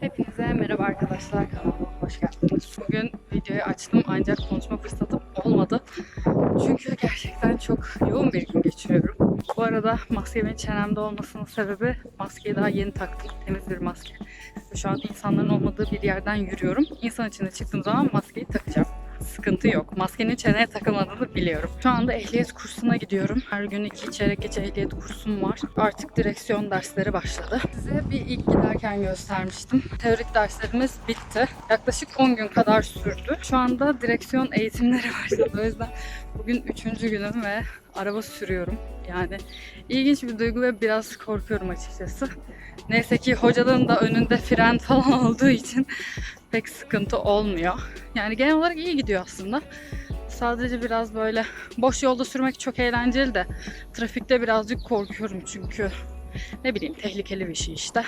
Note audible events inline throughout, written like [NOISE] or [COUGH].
Hepinize merhaba arkadaşlar kanalıma hoş geldiniz. Bugün videoyu açtım ancak konuşma fırsatım olmadı. Çünkü gerçekten çok yoğun bir gün geçiriyorum. Bu arada maskemin çenemde olmasının sebebi maskeyi daha yeni taktım. Temiz bir maske. Şu an insanların olmadığı bir yerden yürüyorum. İnsan içine çıktığım zaman maskeyi takacağım. Sıkıntı yok. Maskenin çeneye takılmadığını biliyorum. Şu anda ehliyet kursuna gidiyorum. Her gün iki çeyrek geçe ehliyet kursum var. Artık direksiyon dersleri başladı. Size bir ilk giderken göstermiştim. Teorik derslerimiz bitti. Yaklaşık 10 gün kadar sürdü. Şu anda direksiyon eğitimleri [LAUGHS] başladı. O yüzden bugün üçüncü günüm ve araba sürüyorum. Yani ilginç bir duygu ve biraz korkuyorum açıkçası. Neyse ki hocaların da önünde fren falan [LAUGHS] olduğu için pek sıkıntı olmuyor. Yani genel olarak iyi gidiyor aslında. Sadece biraz böyle boş yolda sürmek çok eğlenceli de trafikte birazcık korkuyorum çünkü ne bileyim tehlikeli bir şey işte.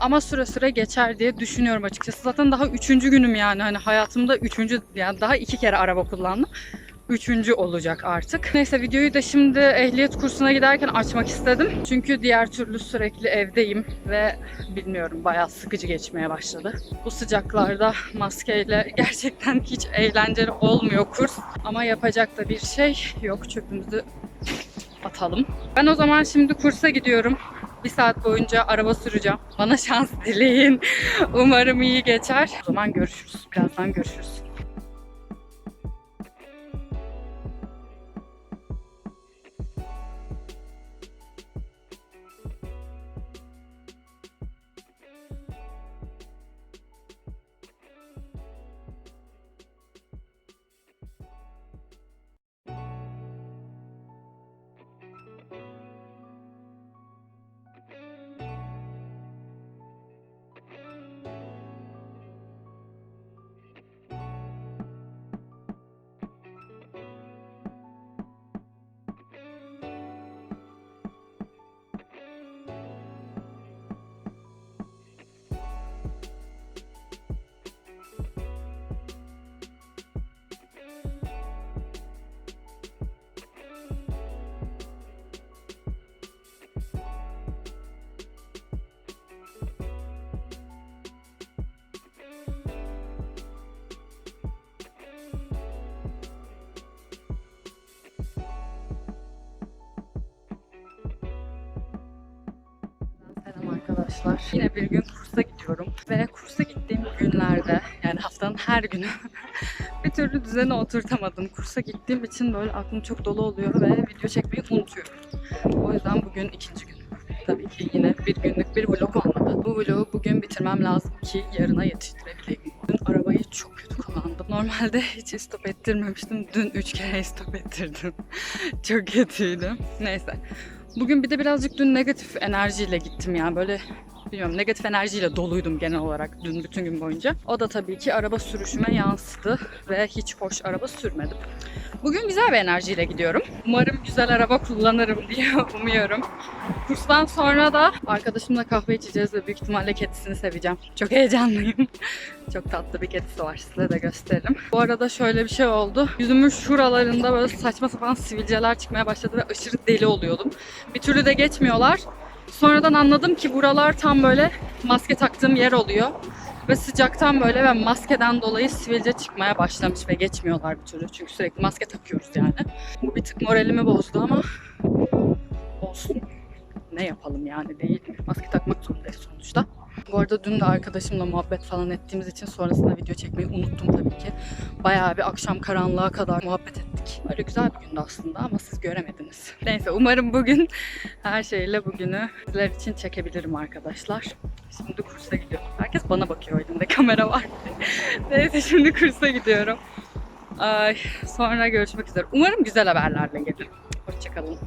Ama süre süre geçer diye düşünüyorum açıkçası. Zaten daha üçüncü günüm yani hani hayatımda üçüncü yani daha iki kere araba kullandım. Üçüncü olacak artık. Neyse videoyu da şimdi ehliyet kursuna giderken açmak istedim. Çünkü diğer türlü sürekli evdeyim ve bilmiyorum bayağı sıkıcı geçmeye başladı. Bu sıcaklarda maskeyle [LAUGHS] gerçekten hiç eğlenceli olmuyor kurs. Ama yapacak da bir şey yok. Çöpümüzü atalım. Ben o zaman şimdi kursa gidiyorum. Bir saat boyunca araba süreceğim. Bana şans dileyin. [LAUGHS] Umarım iyi geçer. O zaman görüşürüz. Birazdan görüşürüz. Arkadaşlar. Yine bir gün kursa gidiyorum ve kursa gittiğim günlerde yani haftanın her günü [LAUGHS] bir türlü düzene oturtamadım. Kursa gittiğim için böyle aklım çok dolu oluyor ve video çekmeyi unutuyorum. O yüzden bugün ikinci gün. Tabii ki yine bir günlük bir vlog olmadı. Bu vlogu bugün bitirmem lazım ki yarına yetiştirebileyim. Dün arabayı çok kötü kullandım. Normalde [LAUGHS] hiç stop ettirmemiştim. Dün üç kere stop ettirdim. [LAUGHS] çok kötüydü. Neyse. Bugün bir de birazcık dün negatif enerjiyle gittim yani böyle bilmiyorum negatif enerjiyle doluydum genel olarak dün bütün gün boyunca. O da tabii ki araba sürüşüme yansıdı ve hiç hoş araba sürmedim. Bugün güzel bir enerjiyle gidiyorum. Umarım güzel araba kullanırım [LAUGHS] diye umuyorum. Kurstan sonra da arkadaşımla kahve içeceğiz ve büyük ihtimalle kedisini seveceğim. Çok heyecanlıyım. [LAUGHS] Çok tatlı bir kedisi var. Size de gösteririm. Bu arada şöyle bir şey oldu. Yüzümün şuralarında böyle saçma sapan sivilceler çıkmaya başladı ve aşırı deli oluyordum. Bir türlü de geçmiyorlar. Sonradan anladım ki buralar tam böyle maske taktığım yer oluyor. Ve sıcaktan böyle ve maskeden dolayı sivilce çıkmaya başlamış ve geçmiyorlar bir türlü. Çünkü sürekli maske takıyoruz yani. Bu bir tık moralimi bozdu ama olsun. Ne yapalım yani değil? Maske takmak zorundayız sonuçta. Bu arada dün de arkadaşımla muhabbet falan ettiğimiz için sonrasında video çekmeyi unuttum tabii ki. Bayağı bir akşam karanlığa kadar muhabbet ettik. Böyle güzel bir gündü aslında ama siz göremediniz. [LAUGHS] Neyse umarım bugün her şeyle bugünü sizler için çekebilirim arkadaşlar. Şimdi kursa gidiyorum. Herkes bana bakıyor elimde kamera var. [LAUGHS] Neyse şimdi kursa gidiyorum. Ay, sonra görüşmek üzere. Umarım güzel haberlerle gelirim. Hoşçakalın.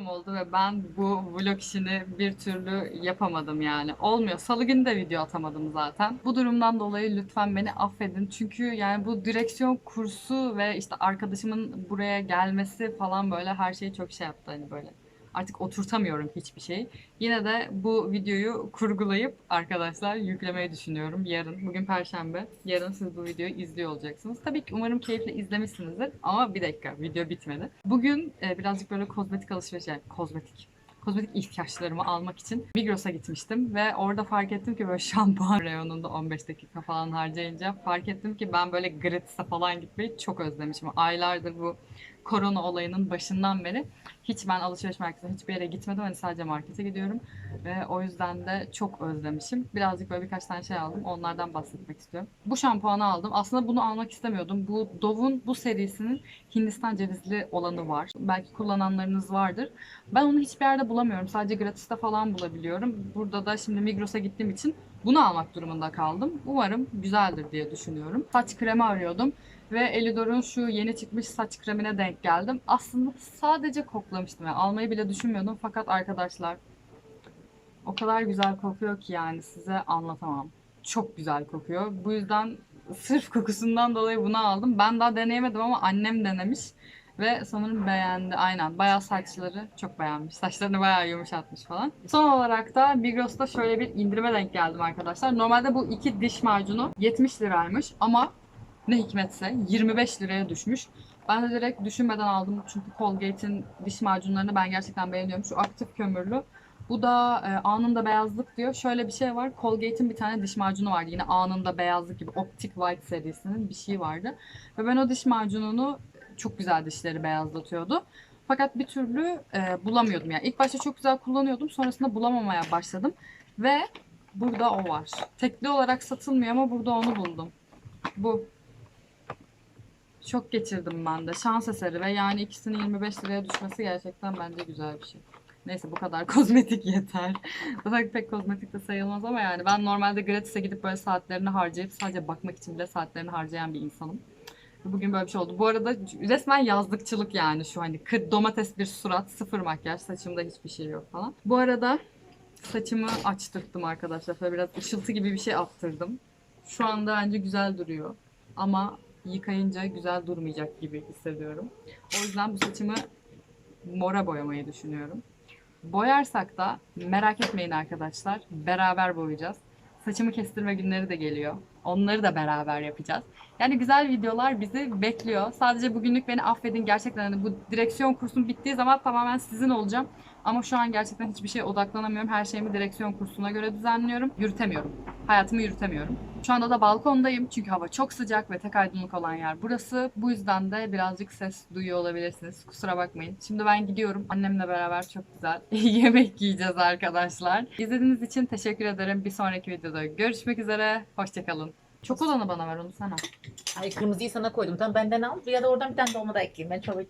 Akşam oldu ve ben bu vlog işini bir türlü yapamadım yani. Olmuyor. Salı günü de video atamadım zaten. Bu durumdan dolayı lütfen beni affedin. Çünkü yani bu direksiyon kursu ve işte arkadaşımın buraya gelmesi falan böyle her şeyi çok şey yaptı hani böyle. Artık oturtamıyorum hiçbir şey. Yine de bu videoyu kurgulayıp arkadaşlar yüklemeyi düşünüyorum yarın. Bugün Perşembe. Yarın siz bu videoyu izliyor olacaksınız. Tabii ki umarım keyifle izlemişsinizdir. Ama bir dakika video bitmedi. Bugün e, birazcık böyle kozmetik alışveriş, yani kozmetik kozmetik ihtiyaçlarımı almak için Migros'a gitmiştim ve orada fark ettim ki böyle [LAUGHS] şampuan reyonunda 15 dakika falan harcayınca fark ettim ki ben böyle gratis'e falan gitmeyi çok özlemişim. Aylardır bu korona olayının başından beri hiç ben alışveriş merkezine hiçbir yere gitmedim. Hani sadece markete gidiyorum. Ve o yüzden de çok özlemişim. Birazcık böyle birkaç tane şey aldım. Onlardan bahsetmek istiyorum. Bu şampuanı aldım. Aslında bunu almak istemiyordum. Bu Dove'un bu serisinin Hindistan cevizli olanı var. Belki kullananlarınız vardır. Ben onu hiçbir yerde bulamıyorum. Sadece gratis'te falan bulabiliyorum. Burada da şimdi Migros'a gittiğim için bunu almak durumunda kaldım. Umarım güzeldir diye düşünüyorum. Saç kremi arıyordum. Ve Elidor'un şu yeni çıkmış saç kremine denk geldim. Aslında sadece koklamıştım. Yani almayı bile düşünmüyordum. Fakat arkadaşlar o kadar güzel kokuyor ki yani size anlatamam. Çok güzel kokuyor. Bu yüzden sırf kokusundan dolayı bunu aldım. Ben daha deneyemedim ama annem denemiş. Ve sanırım beğendi. Aynen. Bayağı saçları çok beğenmiş. Saçlarını bayağı yumuşatmış falan. Son olarak da Migros'ta şöyle bir indirime denk geldim arkadaşlar. Normalde bu iki diş macunu 70 liraymış ama ne hikmetse 25 liraya düşmüş. Ben de direkt düşünmeden aldım çünkü Colgate'in diş macunlarını ben gerçekten beğeniyorum. Şu aktif kömürlü. Bu da e, anında beyazlık diyor. Şöyle bir şey var. Colgate'in bir tane diş macunu vardı. Yine anında beyazlık gibi Optic White serisinin bir şey vardı. Ve ben o diş macununu çok güzel dişleri beyazlatıyordu. Fakat bir türlü e, bulamıyordum. Yani ilk başta çok güzel kullanıyordum. Sonrasında bulamamaya başladım. Ve burada o var. Tekli olarak satılmıyor ama burada onu buldum. Bu. Çok geçirdim ben de. Şans eseri ve yani ikisinin 25 liraya düşmesi gerçekten bence güzel bir şey. Neyse bu kadar [LAUGHS] kozmetik yeter. Zaten pek kozmetik de sayılmaz ama yani ben normalde gratis'e gidip böyle saatlerini harcayıp sadece bakmak için bile saatlerini harcayan bir insanım. Bugün böyle bir şey oldu. Bu arada resmen yazlıkçılık yani şu hani kır domates bir surat, sıfır makyaj, saçımda hiçbir şey yok falan. Bu arada saçımı açtırttım arkadaşlar. Şöyle biraz ışıltı gibi bir şey attırdım. Şu anda bence güzel duruyor. Ama yıkayınca güzel durmayacak gibi hissediyorum. O yüzden bu saçımı mora boyamayı düşünüyorum. Boyarsak da merak etmeyin arkadaşlar. Beraber boyayacağız. Saçımı kestirme günleri de geliyor. Onları da beraber yapacağız. Yani güzel videolar bizi bekliyor. Sadece bugünlük beni affedin. Gerçekten hani bu direksiyon kursum bittiği zaman tamamen sizin olacağım. Ama şu an gerçekten hiçbir şeye odaklanamıyorum. Her şeyimi direksiyon kursuna göre düzenliyorum. Yürütemiyorum. Hayatımı yürütemiyorum. Şu anda da balkondayım çünkü hava çok sıcak ve tek aydınlık olan yer burası. Bu yüzden de birazcık ses duyuyor olabilirsiniz. Kusura bakmayın. Şimdi ben gidiyorum. Annemle beraber çok güzel [LAUGHS] yemek yiyeceğiz arkadaşlar. İzlediğiniz için teşekkür ederim. Bir sonraki videoda görüşmek üzere. Hoşçakalın. Çok olanı bana ver onu sana. Ay kırmızıyı sana koydum. Tamam benden al. Ya da oradan bir tane dolma da ekleyeyim. Ben çorba.